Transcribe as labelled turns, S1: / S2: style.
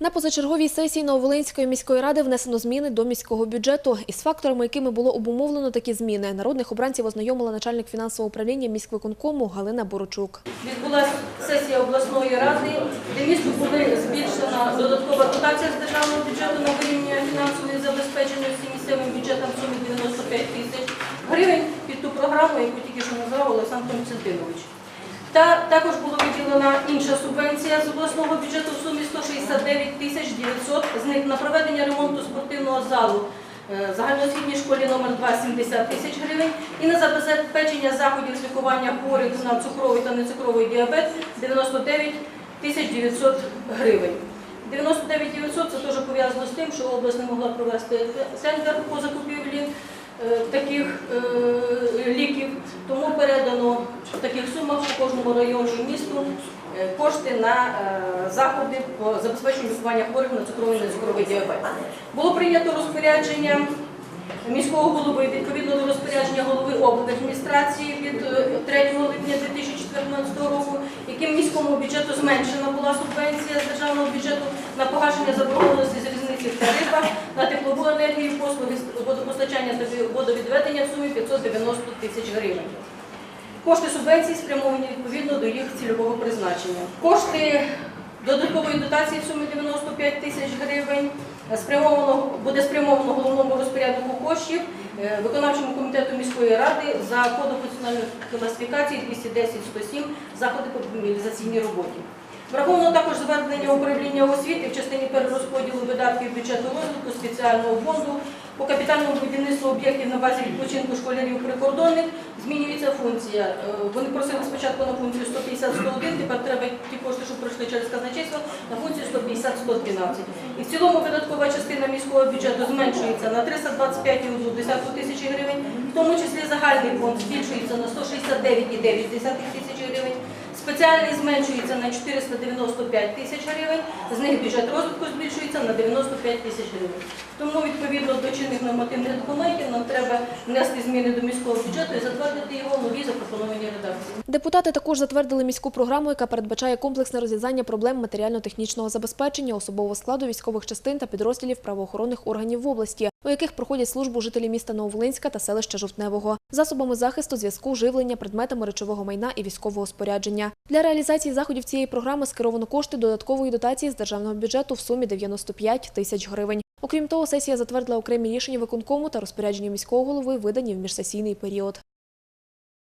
S1: На позачерговій сесії Нововолинської міської ради внесено зміни до міського бюджету. Із факторами, якими було обумовлено такі зміни, народних обранців ознайомила начальник фінансового управління міськвиконкому Галина Борочук.
S2: Відбулася сесія обласної ради, де місту буде збільшена додаткова дотація з державного бюджету на вирівняння фінансової забезпеченості місцевим бюджетом в сумі 95 тисяч гривень під ту програму, яку тільки що назвав Олександр Константинович. Та також було була виділена інша субвенція з обласного бюджету в сумі 169 тисяч 900, з них на проведення ремонту спортивного залу е, загальноосвітній школі номер 2 70 тисяч гривень. І на забезпечення заходів з лікування хворих на цукровий та нецукровий діабет 99 тисяч 900 гривень. 99 900 це теж пов'язано з тим, що область не могла провести тендер по закупівлі е, таких е, ліків, тому передано в таких сумах по кожному району і місту е, кошти на е, заходи по забезпеченню лікування хворих на цукровий нецукровий діабет. Було прийнято розпорядження міського голови відповідно до розпорядження голови облдержадміністрації від е, 3 липня 2014 року, яким міському бюджету зменшена була субвенція з державного бюджету на погашення заборгованості з різниці в тарифах на теплову енергію, послуги водопостачання та водовідведення в сумі 590 тисяч гривень. Кошти субвенції спрямовані відповідно до їх цільового призначення. Кошти додаткової дотації в сумі 95 тисяч гривень спрямовано, буде спрямовано головному розпоряднику коштів е, виконавчому комітету міської ради за кодом функціональної класифікації 210-107 заходи по мобілізаційній роботі. Враховано також звернення управління освіти в частині перерозподілу видатків бюджету розвитку спеціального фонду по капітальному будівництву об'єктів на базі відпочинку школярів прикордонних змінюється функція. Е, Вони просили спочатку на функцію 150-101, тепер треба ті кошти, що пройшли через казначейство, на функцію 150-112. І в цілому видаткова частина міського бюджету зменшується на 325,1 тисячі гривень, в тому числі загальний фонд збільшується на 169,9 тисячі гривень. Спеціальний зменшується на 495 тисяч гривень, з них бюджет розвитку збільшується на 95 тисяч гривень. Тому відповідно до чинних нормативних документів нам треба внести зміни до міського бюджету і затвердити його в новій запропонованій редакції.
S1: Депутати також затвердили міську програму, яка передбачає комплексне розв'язання проблем матеріально-технічного забезпечення особового складу військових частин та підрозділів правоохоронних органів в області, у яких проходять службу жителі міста Нововолинська та селища Жовтневого, засобами захисту, зв'язку, живлення, предметами речового майна і військового спорядження. Для реалізації заходів цієї програми скеровано кошти додаткової дотації з державного бюджету в сумі 95 тисяч гривень. Окрім того, сесія затвердила окремі рішення виконкому та розпорядження міського голови, видані в міжсесійний період.